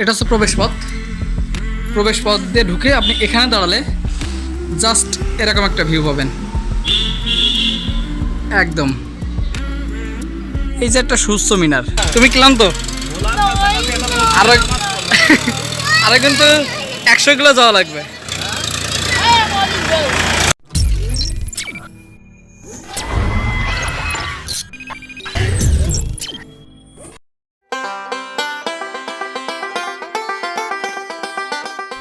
এটা হচ্ছে প্রবেশপথ পথ। প্রবেশ পথ দিয়ে ঢুকে আপনি এখানে দাঁড়ালে জাস্ট এরকম একটা ভিউ পাবেন। একদম। এই যে একটা সুস্থ মিনার। তুমি ক্লান্ত? আর আরও কিন্তু একশো কিলো যাওয়া লাগবে।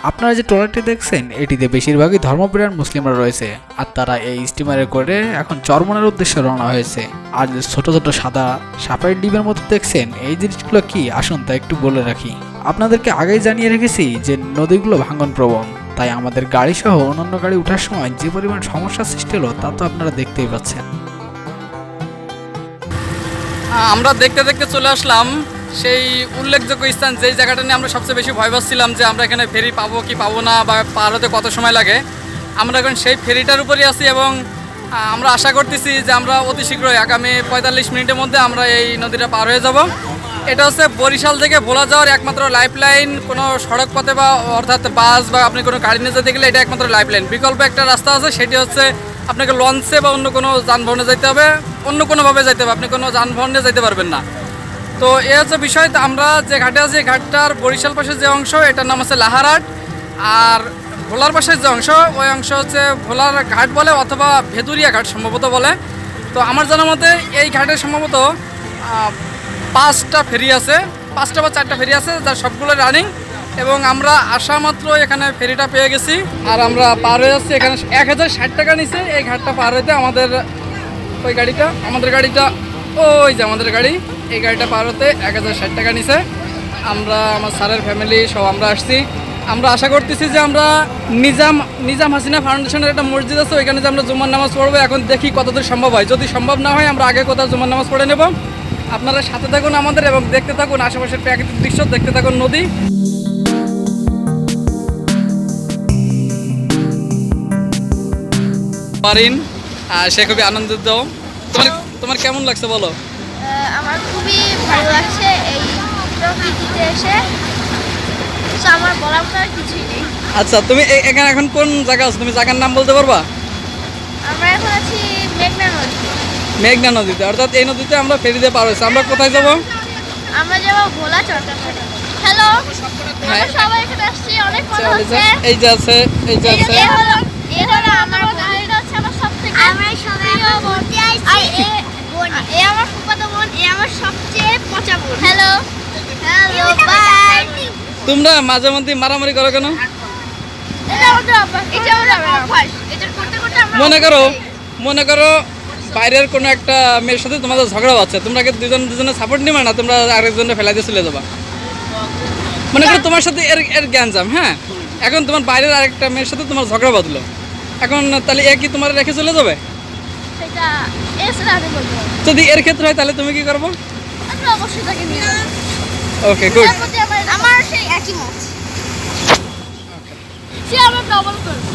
আপনারা যে ট্রলারটি দেখছেন, এটিতে বেশিরভাগই ধর্মপ্রাণ মুসলিমরা রয়েছে, আর তারা এই স্টিমারে করে এখন চরমনের উদ্দেশ্যে রওনা হয়েছে। আর যে ছোট ছোট সাদা সাপের ডিবের মতো দেখছেন, এই জিনিসগুলো কি? আসুন তা একটু বলে রাখি। আপনাদেরকে আগেই জানিয়ে রেখেছি যে নদীগুলো ভাঙন প্রবণ তাই আমাদের গাড়ি সহ অন্যান্য গাড়ি ওঠার সময় যে পরিমাণ সমস্যার সৃষ্টি হলো, তা তো আপনারা দেখতেই পাচ্ছেন। আমরা দেখতে দেখতে চলে আসলাম সেই উল্লেখযোগ্য স্থান যেই জায়গাটা নিয়ে আমরা সবচেয়ে বেশি ভয় পাচ্ছিলাম যে আমরা এখানে ফেরি পাবো কি পাবো না বা পার হতে কত সময় লাগে, আমরা এখন সেই ফেরিটার উপরই আছি এবং আমরা আশা করতেছি যে আমরা অতি শীঘ্রই আগামী পঁয়তাল্লিশ মিনিটের মধ্যে আমরা এই নদীটা পার হয়ে যাব। এটা হচ্ছে বরিশাল থেকে ভোলা যাওয়ার একমাত্র লাইফ লাইন কোনো সড়ক পথে বা অর্থাৎ বাস বা আপনি কোনো গাড়ি নিয়ে যেতে গেলে এটা একমাত্র লাইফ লাইন বিকল্প একটা রাস্তা আছে, সেটি হচ্ছে আপনাকে লঞ্চে বা অন্য কোনো যানবাহনে যেতে হবে। অন্য কোনোভাবে যেতে হবে, আপনি কোনো যানবাহনে যেতে পারবেন না। তো এ হচ্ছে বিষয় আমরা যে ঘাটে আছি ঘাটটার বরিশাল পাশের যে অংশ, এটার নাম হচ্ছে লাহারাট। আর ভোলার পাশের যে অংশ, ওই অংশ হচ্ছে ভোলার ঘাট বলে, অথবা ভেদুরিয়া ঘাট সম্ভবত বলে। তো আমার জানা মতে, এই ঘাটে সম্ভবত পাঁচটা ফেরি আছে, পাঁচটা বা চারটা ফেরি আছে, যার সবগুলো রানিং এবং আমরা আসা মাত্র এখানে ফেরিটা পেয়ে গেছি। আর আমরা পার হয়ে যাচ্ছি এখানে। এক হাজার ষাট টাকা নিচে এই ঘাটটা পার হইতে আমাদের ওই গাড়িটা, আমাদের গাড়িটা ওই যে আমাদের গাড়ি। এই গাড়িটা পার হতে এক হাজার ষাট টাকা নিছে। আমরা, আমার স্যারের ফ্যামিলি সব আমরা আসছি। আমরা আশা করতেছি যে আমরা নিজাম নিজাম হাসিনা ফাউন্ডেশনের একটা মসজিদ আছে, ওইখানে যে আমরা জুমার নামাজ পড়ব। এখন দেখি কতদূর সম্ভব হয়। যদি সম্ভব না হয়, আমরা আগে কোথাও জুমার নামাজ পড়ে নেব। আপনারা সাথে থাকুন আমাদের এবং দেখতে থাকুন আশেপাশের প্রাকৃতিক দৃশ্য, দেখতে থাকুন নদী। পারিন সে খুবই আনন্দিত। তোমার কেমন লাগছে বলো? আমার খুবই ভালো লাগছে এই প্রকৃতিতে এসে। আমার বলার মতো কিছুই নেই। আচ্ছা তুমি এখানে এখন কোন জায়গা আছো? তুমি জায়গার নাম বলতে পারবা? আমরা এখন আছি মেঘনা নদী মেঘনা নদীতে অর্থাৎ এই নদীতে আমরা ফেরিতে পার হয়েছি। আমরা কোথায় যাব? আমরা যাব ভোলা চরটা হ্যালো হ্যাঁ। আমরা সবাই এখানে আসছি অনেক মজা চলে হচ্ছে। এই যে আছে এই যে আছে। এ হলো আমার বোন এটা হচ্ছে আমার সবথেকে আমরা সবাই ঘুরতে আইছি এ আমার ফুফাতো বোন এ আমার সবচেয়ে পচা বোন। হ্যালো হ্যালো বাই তোমরা মাঝে মধ্যে মারামারি করো কেন? এটা আমাদের অভ্যাস এটা আমাদের অভ্যাস। এটা করতে করতে আমরা মনে করো মনে করো বাইরের কোনো একটা মেয়ের সাথে তোমাদের ঝগড়া হচ্ছে তোমরা কি দুজন দুজনের সাপোর্ট নিবে না? তোমরা আরেকজনের ফেলাই দিয়ে চলে যাবা। মনে করো তোমার সাথে এর এর জ্ঞানজাম হ্যাঁ? এখন তোমার বাইরের আরেকটা মেয়ের সাথে তোমার ঝগড়া বাঁধলো। এখন তাহলে এ কি তোমার রেখে চলে যাবে? সেটা এসে আমি বলব যদি এর ক্ষেত্রে হয় তাহলে তুমি কি করব? আমরা অবশ্যই তাকে নিয়ে যাব। ওকে গুড আমার সেই একই মত। সে আমার ডবল করবে।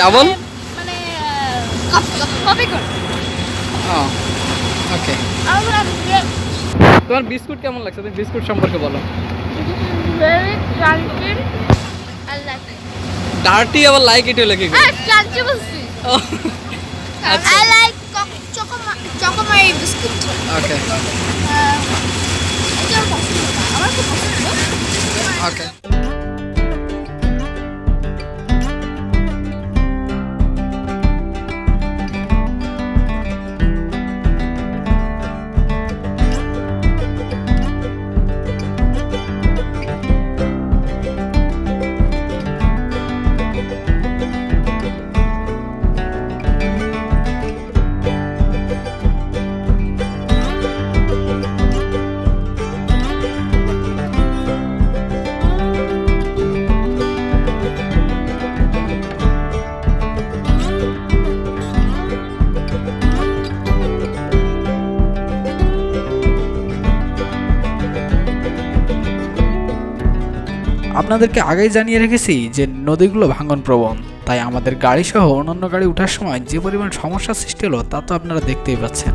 ডাবল মানে কপি করবে। ওকে তোমার বিস্কুট কেমন লাগছে? তুমি বিস্কুট সম্পর্কে বলো। Very crunchy I like dirty আবার লাইক ইট হলে কি হ্যাঁ ক্রাঞ্চি বলছি। আচ্ছা I like Choco Marie biscuit okay এটা আপনাদেরকে আগেই জানিয়ে রেখেছি যে নদীগুলো ভাঙন প্রবণ তাই আমাদের গাড়ি সহ অন্যান্য গাড়ি ওঠার সময় যে পরিমাণ সমস্যার সৃষ্টি হলো তা তো আপনারা দেখতেই পাচ্ছেন।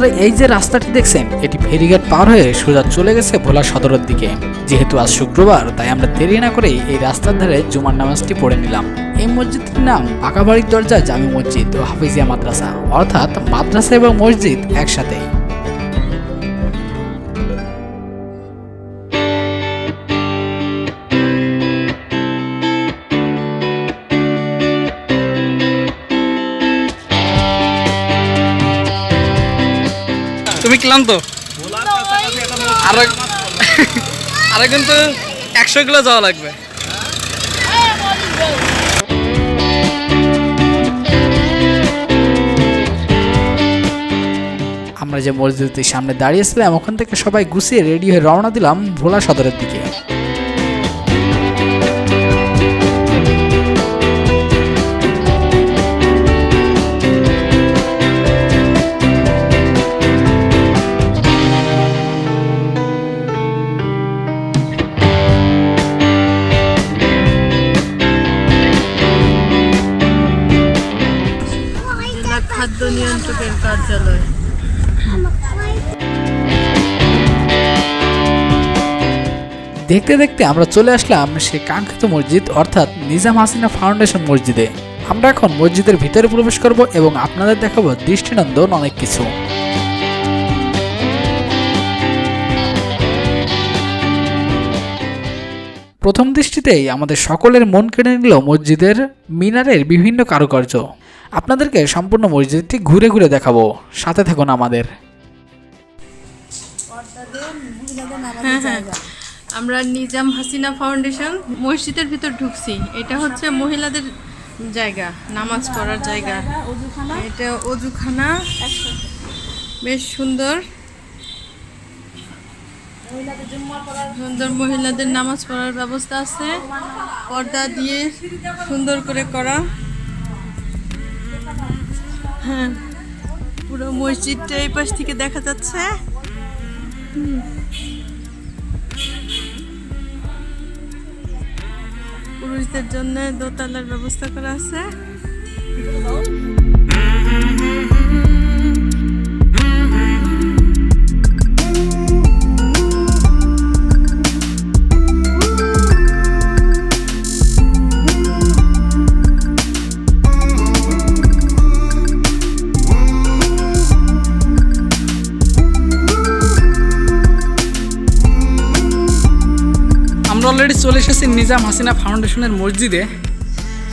আপনারা এই যে রাস্তাটি দেখছেন, এটি ফেরিঘাট পার হয়ে সোজা চলে গেছে ভোলা সদরের দিকে। যেহেতু আজ শুক্রবার, তাই আমরা দেরি না করে এই রাস্তার ধারে জুমার নামাজটি পড়ে নিলাম। এই মসজিদটির নাম পাকাবাড়ির দরজা জামি মসজিদ ও হাফিজিয়া মাদ্রাসা, অর্থাৎ মাদ্রাসা এবং মসজিদ একসাথেই। তুমি তো। আরও আরও কিন্তু একশো কিলো যাওয়া লাগবে। আমরা যে মসজিদটির সামনে দাঁড়িয়েছিলাম, ওখান থেকে সবাই গুছিয়ে রেডি হয়ে রওনা দিলাম ভোলা সদরের দিকে। দেখতে দেখতে আমরা চলে আসলাম সে কাঙ্ক্ষিত মসজিদ অর্থাৎ নিজাম হাসিনা ফাউন্ডেশন মসজিদে। আমরা এখন মসজিদের ভিতরে প্রবেশ করব এবং আপনাদের দেখাবো দৃষ্টিনন্দন অনেক কিছু। প্রথম দৃষ্টিতেই আমাদের সকলের মন কেড়ে নিল মসজিদের মিনারের বিভিন্ন কারুকার্য। আপনাদেরকে সম্পূর্ণ মসজিদটি ঘুরে ঘুরে দেখাবো। সাথে থাকুন আমাদের। আমরা নিজাম হাসিনা ফাউন্ডেশন মসজিদের ভিতর ঢুকছি। এটা হচ্ছে মহিলাদের জায়গা, নামাজ পড়ার জায়গা। এটা অজুখানা, বেশ সুন্দর। সুন্দর মহিলাদের নামাজ পড়ার ব্যবস্থা আছে। পর্দা দিয়ে সুন্দর করে করা। হ্যাঁ পুরো মসজিদটা এই পাশ থেকে দেখা যাচ্ছে। পুরুষদের জন্য দোতলার ব্যবস্থা করা আছে। অলরেডি চলে এসেছি নিজাম হাসিনা ফাউন্ডেশনের মসজিদে।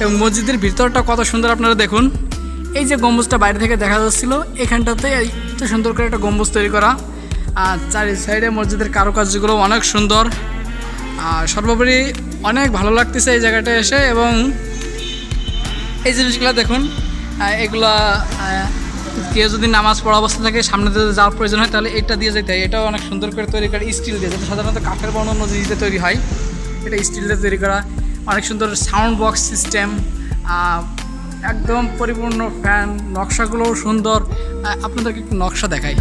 এবং মসজিদের ভিতরটা কত সুন্দর আপনারা দেখুন। এই যে গম্বুজটা বাইরে থেকে দেখা যাচ্ছিল, এখানটাতে এত সুন্দর করে একটা গম্বুজ তৈরি করা। আর চারি সাইডে মসজিদের কারুকার্যগুলো অনেক সুন্দর। আর সর্বোপরি অনেক ভালো লাগতেছে এই জায়গাটা এসে এবং এই জিনিসগুলো দেখুন এগুলা কেউ যদি নামাজ পড়া অবস্থা থাকে, সামনে দিয়ে যাওয়ার প্রয়োজন হয়, তাহলে এটা দিয়ে যেতে হয়। এটাও অনেক সুন্দর করে তৈরি করা স্টিল দিয়ে, যেটা সাধারণত কাঠের বর্ণ দিয়ে তৈরি হয়। এটা স্টিল দিয়ে তৈরি করা। অনেক সুন্দর সাউন্ড বক্স সিস্টেম একদম পরিপূর্ণ ফ্যান নকশাগুলোও সুন্দর। আপনাদেরকে একটু নকশা দেখাই।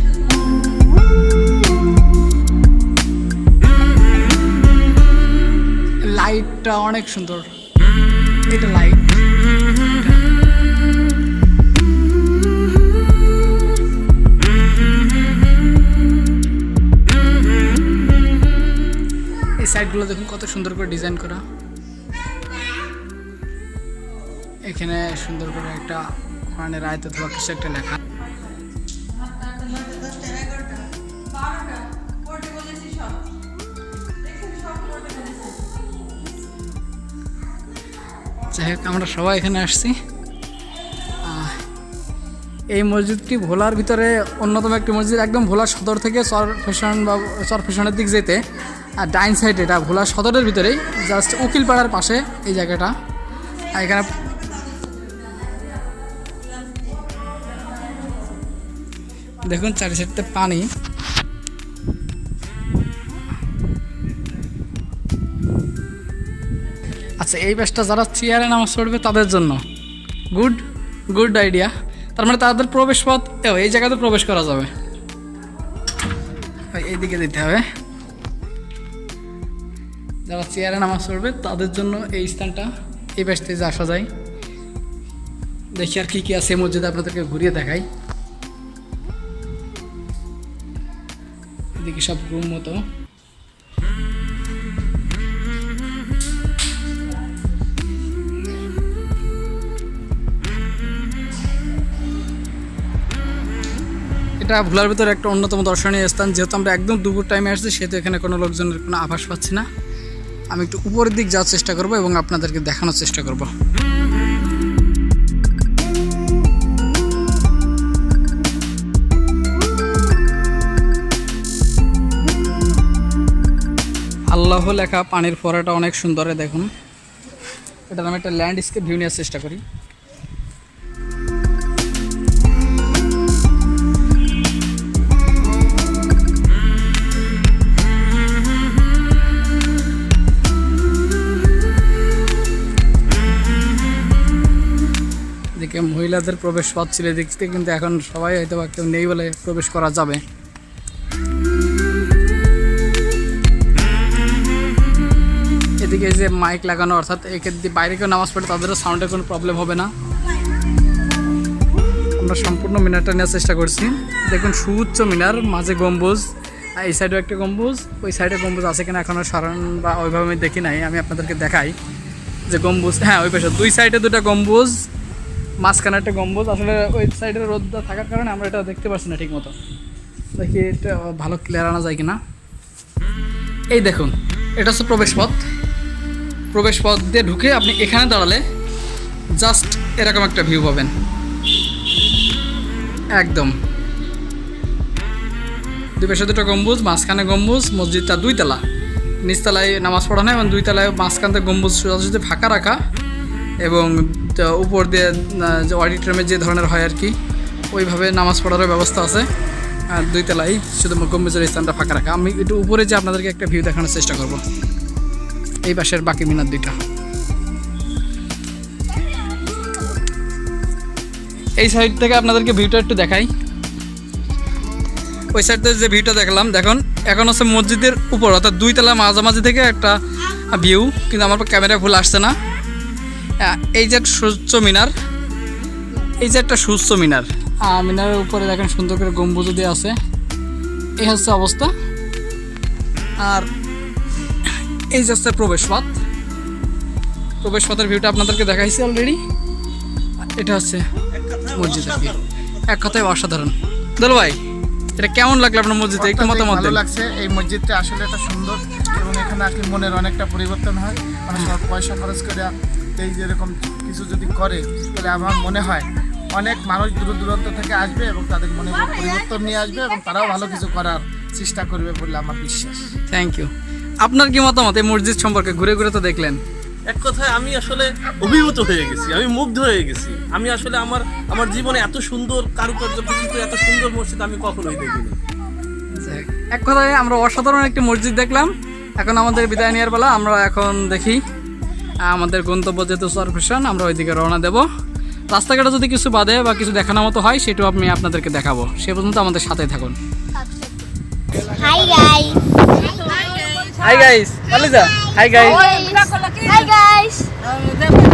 লাইটটা অনেক সুন্দর। এটা লাইট সাইডগুলো দেখুন, কত সুন্দর করে ডিজাইন করা। এখানে সুন্দর করে একটা কোরআনের আয়ত অথবা কিছু একটা লেখা। যাই হোক, আমরা সবাই এখানে আসছি। এই মসজিদটি ভোলার ভিতরে অন্যতম একটি মসজিদ, একদম ভোলা সদর থেকে চর ফ্যাশন বা চর ফ্যাশনের দিক যেতে। আর ডাইন সাইড এটা ভোলা সদরের ভিতরেই জাস্ট উকিলপাড়ার পাশে এই জায়গাটা। এখানে দেখুন চারি সাইডতে পানি। আচ্ছা এই ব্যাচটা যারা চেয়ারে নামাজ পড়বে তাদের জন্য। গুড গুড আইডিয়া তার মানে তাদের প্রবেশ পথ এই জায়গাতে প্রবেশ করা যাবে। এইদিকে দিতে হবে। যারা চেয়ারে নামাজ পড়বে, তাদের জন্য এই স্থানটা, এই ব্যাচ থেকে আসা যায়। দেখি আর কি কি আছে মসজিদে আপনাদেরকে ঘুরিয়ে দেখাই। এদিকে সব রুম মতো। এটা ভোলার ভিতরে একটা অন্যতম দর্শনীয় স্থান। যেহেতু আমরা একদম দুপুর টাইমে আসছি, সেহেতু এখানে কোনো লোকজনের কোনো আভাস পাচ্ছি না। আমি একটু উপরের দিক যাওয়ার চেষ্টা করব এবং আপনাদেরকে দেখানোর চেষ্টা করব। আল্লাহ লেখা পানির ফোয়ারাটা অনেক সুন্দরে, দেখুন। এটা আমি একটা ল্যান্ডস্কেপ ভিউ নেওয়ার চেষ্টা করি। মহিলাদের প্রবেশ পথ ছিল এদিক থেকে, কিন্তু এখন সবাই হয়তো বা কেউ নেই বলে প্রবেশ করা যাবে। এদিকে যে মাইক লাগানো, অর্থাৎ এক্ষেত্রে বাইরে কেউ নামাজ পড়ে, তাদেরও সাউন্ডের কোনো প্রবলেম হবে না। আমরা সম্পূর্ণ মিনারটা নেওয়ার চেষ্টা করছি। দেখুন, সুউচ্চ মিনার, মাঝে গম্বুজ এই সাইডেও একটা গম্বুজ, ওই সাইডে গম্বুজ আছে কিনা এখনও সরান বা ওইভাবে আমি দেখি নাই, আমি আপনাদেরকে দেখাই। যে গম্বুজ হ্যাঁ ওই পাশে, দুই সাইডে দুটো গম্বুজ মাঝখানে একটা গম্বুজ। আসলে ওই সাইডে রোদটা থাকার কারণে আমরা এটা দেখতে পাচ্ছি না ঠিক মতো দেখি এটা ভালো ক্লিয়ার আনা যায় কিনা। এই দেখুন, এটা হচ্ছে প্রবেশ পথ। প্রবেশ পথ দিয়ে ঢুকে আপনি এখানে দাঁড়ালে জাস্ট এরকম একটা ভিউ পাবেন। একদম। দুই পাশে দুটো গম্বুজ, মাঝখানে গম্বুজ, মসজিদটা দুই দুইতলা নিচতলায় নামাজ পড়ানো এবং দুইতলায় মাঝখান থেকে গম্বুজ সোজাসুজি ফাঁকা রাখা। এবং উপর দিয়ে অডিটোরিয়ামে যে ধরনের হয় আর কি, ওইভাবে নামাজ পড়ারও ব্যবস্থা আছে। আর দুইতলায় শুধু গম্বুজের স্থানটা ফাঁকা রাখা। আমি একটু উপরে যে আপনাদেরকে একটা ভিউ দেখানোর চেষ্টা করব। এই পাশের বাকি মিনার দুইটা। এই সাইড থেকে আপনাদেরকে ভিউটা একটু দেখাই। ওই সাইড থেকে যে ভিউটা দেখলাম, দেখুন, এখন হচ্ছে মসজিদের উপর, অর্থাৎ দুই তলা মাঝামাঝি থেকে একটা ভিউ কিন্তু আমার ক্যামেরা ভুল আসছে না। এই যে একটা সুচ্চ মিনার। এই যে একটা সুচ্চ মিনার। মিনারের উপরে দেখেন সুন্দর করে গম্বুজ দিয়ে আছে। এই হচ্ছে অবস্থা। আর এই যে হচ্ছে প্রবেশপথ। প্রবেশপথের ভিউটা আপনাদেরকে দেখাইছি অলরেডি এটা হচ্ছে মসজিদের ভিউ এক কথায় অসাধারণ। দল ভাই এটা কেমন লাগল আপনার মসজিদে? একটু মতামত ভালো লাগছে। এই মসজিদটা আসলে একটা সুন্দর এবং এখানে আসলে মনের অনেকটা পরিবর্তন হয়। অনেক সময় পয়সা খরচ করে এই যেরকম কিছু যদি করে তাহলে আমার মনে হয় অনেক মানুষ দূর দূরান্ত থেকে আসবে এবং তাদের মনে পরিবর্তন নিয়ে আসবে এবং তারাও ভালো কিছু করার চেষ্টা করবে বলে আমার বিশ্বাস। থ্যাংক ইউ আপনার কি মতামত এই মসজিদ সম্পর্কে? ঘুরে ঘুরে তো দেখলেন। এক কথায় আমি আসলে অভিভূত হয়ে গেছি আমি মুগ্ধ হয়ে গেছি। আমি আসলে আমার আমার জীবনে এত সুন্দর কারুকার্য খচিত এত সুন্দর মসজিদ আমি কখনোই দেখিনি। এক কথায় আমরা অসাধারণ একটি মসজিদ দেখলাম। এখন আমাদের বিদায় নেওয়ার বেলা আমরা এখন দেখি আমাদের গন্তব্য যেহেতু সরফেশন আমরা ওইদিকে রওনা দেব। রাস্তাঘাটে যদি কিছু বাদে বা কিছু দেখানোর মতো হয় সেটাও আমি আপনাদেরকে দেখাবো। সে পর্যন্ত আমাদের সাথে থাকুন। Hi guys hi guys hi guys hi guys